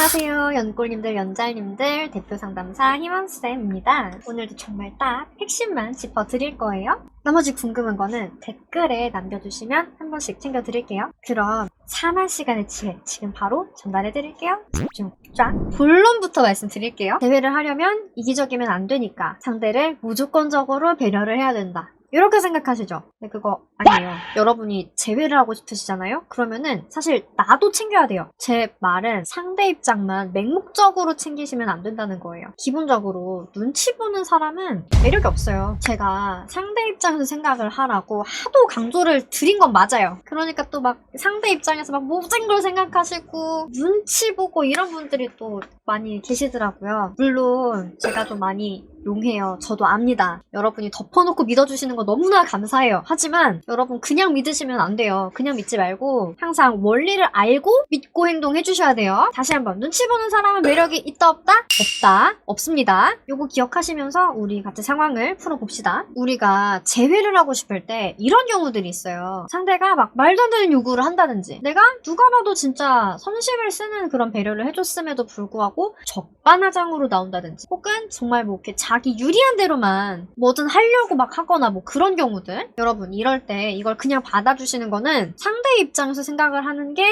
안녕하세요. 연골님들, 연잘님들, 대표 상담사 희망쌤입니다. 오늘도 정말 딱 핵심만 짚어드릴 거예요. 나머지 궁금한 거는 댓글에 남겨주시면 한 번씩 챙겨드릴게요. 그럼 4만 시간의 지혜 지금 바로 전달해드릴게요. 집중 쫙. 본론부터 말씀드릴게요. 대회를 하려면 이기적이면 안 되니까 상대를 무조건적으로 배려를 해야 된다. 이렇게 생각하시죠? 근데 그거 아니에요. 여러분이 제외를 하고 싶으시잖아요? 그러면은 사실 나도 챙겨야 돼요. 제 말은 상대 입장만 맹목적으로 챙기시면 안 된다는 거예요. 기본적으로 눈치 보는 사람은 매력이 없어요. 제가 상대 입장에서 생각을 하라고 하도 강조를 드린 건 맞아요. 그러니까 또 막 상대 입장에서 막 모든 걸 생각하시고 눈치 보고 이런 분들이 또 많이 계시더라고요. 물론 제가 좀 많이 용해요. 저도 압니다. 여러분이 덮어놓고 믿어주시는 거 너무나 감사해요. 하지만 여러분 그냥 믿으시면 안 돼요. 그냥 믿지 말고 항상 원리를 알고 믿고 행동해 주셔야 돼요. 다시 한번 눈치 보는 사람은 매력이 있다 없다? 없다. 없습니다. 요거 기억하시면서 우리 같이 상황을 풀어봅시다. 우리가 재회를 하고 싶을 때 이런 경우들이 있어요. 상대가 막 말도 안 되는 요구를 한다든지 내가 누가 봐도 진짜 선심을 쓰는 그런 배려를 해줬음에도 불구하고 적반하장으로 나온다든지 혹은 정말 뭐 이렇게 자기 유리한 대로만 뭐든 하려고 막 하거나 뭐 그런 경우들 여러분 이럴 때 이걸 그냥 받아주시는 거는 상대 입장에서 생각을 하는 게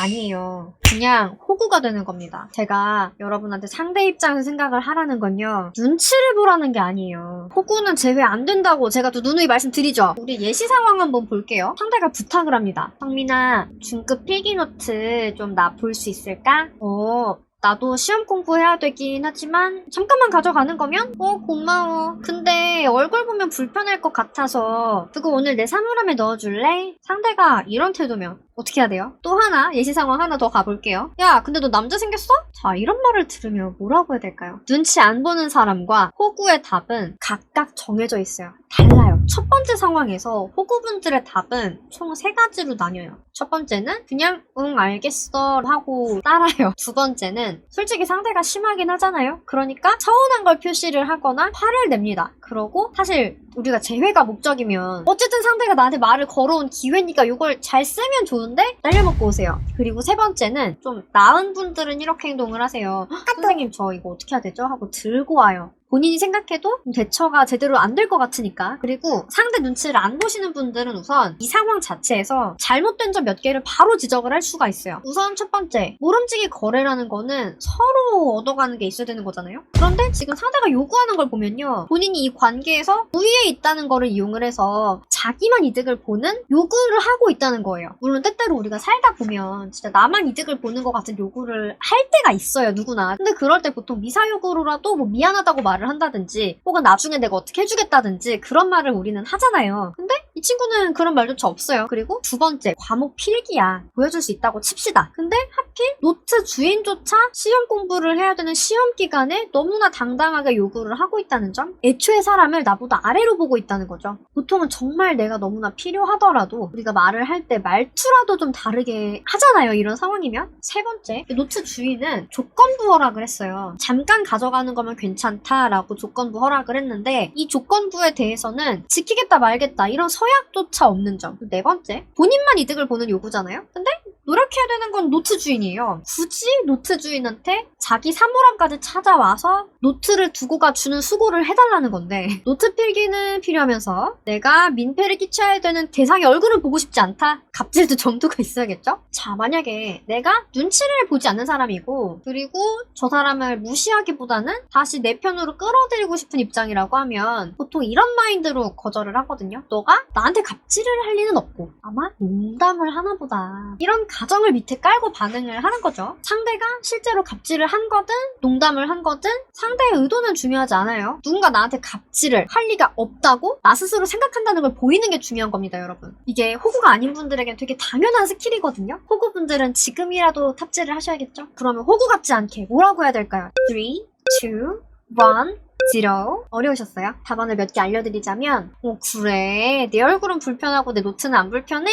아니에요. 그냥 호구가 되는 겁니다. 제가 여러분한테 상대 입장에서 생각을 하라는 건요 눈치를 보라는 게 아니에요. 호구는 제외 안 된다고 제가 또 누누이 말씀드리죠. 우리 예시 상황 한번 볼게요. 상대가 부탁을 합니다. 성민아 중급 필기노트 좀 나 볼 수 있을까? 어 나도 시험 공부해야 되긴 하지만 잠깐만 가져가는 거면? 어 고마워. 근데 얼굴 보면 불편할 것 같아서. 그거 오늘 내 사물함에 넣어줄래? 상대가 이런 태도면 어떻게 해야 돼요? 또 하나 예시 상황 하나 더 가볼게요. 야 근데 너 남자 생겼어? 자 이런 말을 들으면 뭐라고 해야 될까요? 눈치 안 보는 사람과 호구의 답은 각각 정해져 있어요. 달라요. 첫 번째 상황에서 호구분들의 답은 총 세 가지로 나뉘어요. 첫 번째는 그냥 응 알겠어 하고 따라요. 두 번째는 솔직히 상대가 심하긴 하잖아요. 그러니까 서운한 걸 표시를 하거나 화를 냅니다. 그러고 사실 우리가 재회가 목적이면 어쨌든 상대가 나한테 말을 걸어온 기회니까 이걸 잘 쓰면 좋은 데 날려먹고 오세요. 그리고 세 번째는 좀 나은 분들은 이렇게 행동을 하세요 "헉, 선생님 저 이거 어떻게 해야 되죠? 하고 들고 와요 본인이 생각해도 대처가 제대로 안 될 것 같으니까. 그리고 상대 눈치를 안 보시는 분들은 우선 이 상황 자체에서 잘못된 점 몇 개를 바로 지적을 할 수가 있어요. 우선 첫 번째, 모름지기 거래라는 거는 서로 얻어가는 게 있어야 되는 거잖아요? 그런데 지금 상대가 요구하는 걸 보면요. 본인이 이 관계에서 우위에 있다는 거를 이용을 해서 자기만 이득을 보는 요구를 하고 있다는 거예요. 물론 때때로 우리가 살다 보면 진짜 나만 이득을 보는 것 같은 요구를 할 때가 있어요, 누구나. 근데 그럴 때 보통 미사 요구로라도 뭐 미안하다고 말을 한다든지 혹은 나중에 내가 어떻게 해주겠다든지 그런 말을 우리는 하잖아요. 근데 이 친구는 그런 말조차 없어요. 그리고 두 번째, 과목 필기야. 보여줄 수 있다고 칩시다. 근데 하필 노트 주인조차 시험 공부를 해야 되는 시험 기간에 너무나 당당하게 요구를 하고 있다는 점? 애초에 사람을 나보다 아래로 보고 있다는 거죠. 보통은 정말 내가 너무나 필요하더라도 우리가 말을 할 때 말투라도 좀 다르게 하잖아요. 이런 상황이면. 세 번째, 이 노트 주인은 조건부 허락을 했어요. 잠깐 가져가는 거면 괜찮다라고 조건부 허락을 했는데 이 조건부에 대해서는 지키겠다 말겠다 이런 서 약조차 없는 점. 네 번째, 본인만 이득을 보는 요구잖아요. 근데 노력해야 되는 건 노트 주인이에요. 굳이 노트 주인한테 자기 사물함까지 찾아와서 노트를 두고 가 주는 수고를 해달라는 건데 노트 필기는 필요하면서 내가 민폐를 끼쳐야 되는 대상의 얼굴을 보고 싶지 않다? 갑질도 정도가 있어야겠죠? 자 만약에 내가 눈치를 보지 않는 사람이고 그리고 저 사람을 무시하기보다는 다시 내 편으로 끌어들이고 싶은 입장이라고 하면 보통 이런 마인드로 거절을 하거든요. 너가 나한테 갑질을 할 리는 없고 아마 농담을 하나 보다. 이런 가정을 밑에 깔고 반응을 하는 거죠. 상대가 실제로 갑질을 한 거든 농담을 한 거든 상대의 의도는 중요하지 않아요. 누군가 나한테 갑질을 할 리가 없다고 나 스스로 생각한다는 걸 보이는 게 중요한 겁니다, 여러분. 이게 호구가 아닌 분들에겐 되게 당연한 스킬이거든요. 호구분들은 지금이라도 탑재를 하셔야겠죠? 그러면 호구 같지 않게 뭐라고 해야 될까요? 3, 2, 1, 지로 어려우셨어요? 답안을 몇 개 알려드리자면 어 그래 내 얼굴은 불편하고 내 노트는 안 불편해?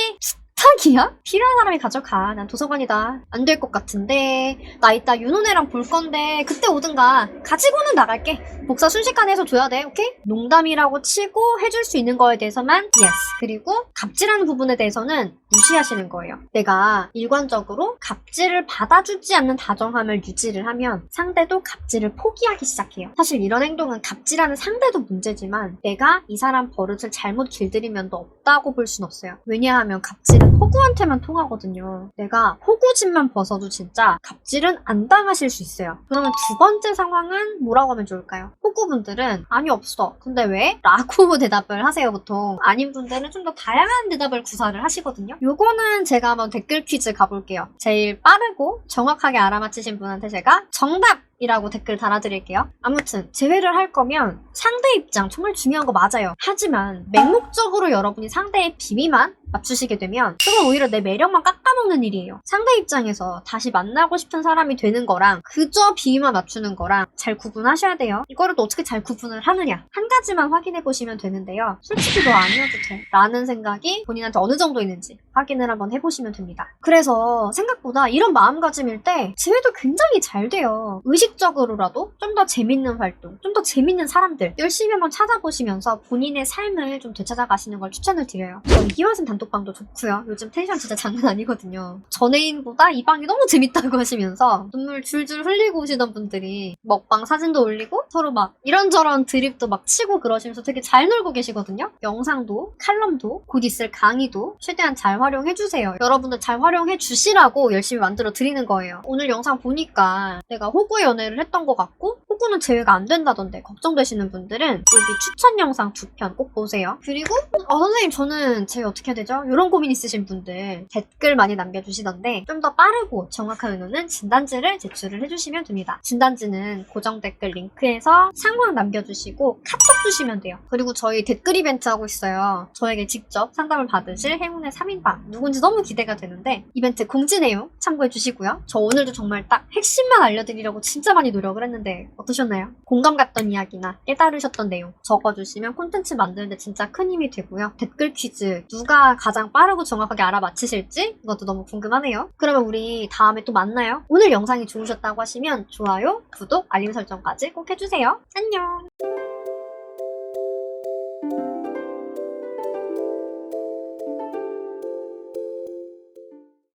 부탁이야? 필요한 사람이 가져가. 난 도서관이다. 안 될 것 같은데. 나 이따 윤호네랑 볼 건데 그때 오든가. 가지고는 나갈게. 복사 순식간에 해서 줘야 돼. 오케이? 농담이라고 치고 해줄 수 있는 거에 대해서만 yes. 그리고 갑질하는 부분에 대해서는 무시하시는 거예요. 내가 일관적으로 갑질을 받아주지 않는 다정함을 유지를 하면 상대도 갑질을 포기하기 시작해요. 사실 이런 행동은 갑질하는 상대도 문제지만 내가 이 사람 버릇을 잘못 길들이면도 없다고 볼 순 없어요. 왜냐하면 갑질은 호구한테만 통하거든요. 내가 호구짓만 벗어도 진짜 갑질은 안 당하실 수 있어요. 그러면 두 번째 상황은 뭐라고 하면 좋을까요? 호구분들은 아니 없어. 근데 왜? 라고 대답을 하세요 보통. 아닌 분들은 좀 더 다양한 대답을 구사를 하시거든요. 요거는 제가 한번 댓글 퀴즈 가볼게요. 제일 빠르고 정확하게 알아맞히신 분한테 제가 정답! 이라고 댓글 달아드릴게요. 아무튼 제외를 할 거면 상대 입장 정말 중요한 거 맞아요. 하지만 맹목적으로 여러분이 상대의 비위만 맞추시게 되면 그건 오히려 내 매력만 깎아먹는 일이에요. 상대 입장에서 다시 만나고 싶은 사람이 되는 거랑 그저 비위만 맞추는 거랑 잘 구분하셔야 돼요. 이거를 또 어떻게 잘 구분을 하느냐 한 가지만 확인해 보시면 되는데요. 솔직히 너 아니어도 돼 라는 생각이 본인한테 어느 정도 있는지 확인을 한번 해보시면 됩니다. 그래서 생각보다 이런 마음가짐일 때 제외도 굉장히 잘 돼요. 의식적으로라도 좀 더 재밌는 활동, 좀더 재밌는 사람들 열심히 한번 찾아보시면서 본인의 삶을 좀 되찾아가시는 걸 추천을 드려요. 전 이화선 단톡방도 좋고요. 요즘 텐션 진짜 장난 아니거든요. 전애인보다 이 방이 너무 재밌다고 하시면서 눈물 줄줄 흘리고 오시던 분들이 먹방 사진도 올리고 서로 막 이런저런 드립도 막 치고 그러시면서 되게 잘 놀고 계시거든요. 영상도 칼럼도 곧 있을 강의도 최대한 잘 활용해주세요. 여러분들 잘 활용해 주시라고 열심히 만들어 드리는 거예요. 오늘 영상 보니까 내가 호구 연애를 했던 것 같고 호구는 제외가 안 된다던데 걱정되시는 분들은 여기 추천 영상 두 편 꼭 보세요. 그리고 어 선생님 저는 제 어떻게 해야 되죠? 이런 고민 있으신 분들 댓글 많이 남겨주시던데 좀 더 빠르고 정확한 의논은 진단지를 제출을 해주시면 됩니다. 진단지는 고정 댓글 링크에서 상황 남겨주시고 카톡 주시면 돼요. 그리고 저희 댓글 이벤트 하고 있어요. 저에게 직접 상담을 받으실 행운의 3인방 누군지 너무 기대가 되는데 이벤트 공지 내용 참고해 주시고요. 저 오늘도 정말 딱 핵심만 알려드리려고 진짜 많이 노력을 했는데 어떠셨나요? 공감 갔던 이야기나 깨달으셨던 내용 적어주시면 콘텐츠 만드는데 진짜 큰 힘이 되고요. 댓글 퀴즈 누가 가장 빠르고 정확하게 알아맞히실지 이것도 너무 궁금하네요. 그러면 우리 다음에 또 만나요. 오늘 영상이 좋으셨다고 하시면 좋아요, 구독, 알림 설정까지 꼭 해주세요. 안녕!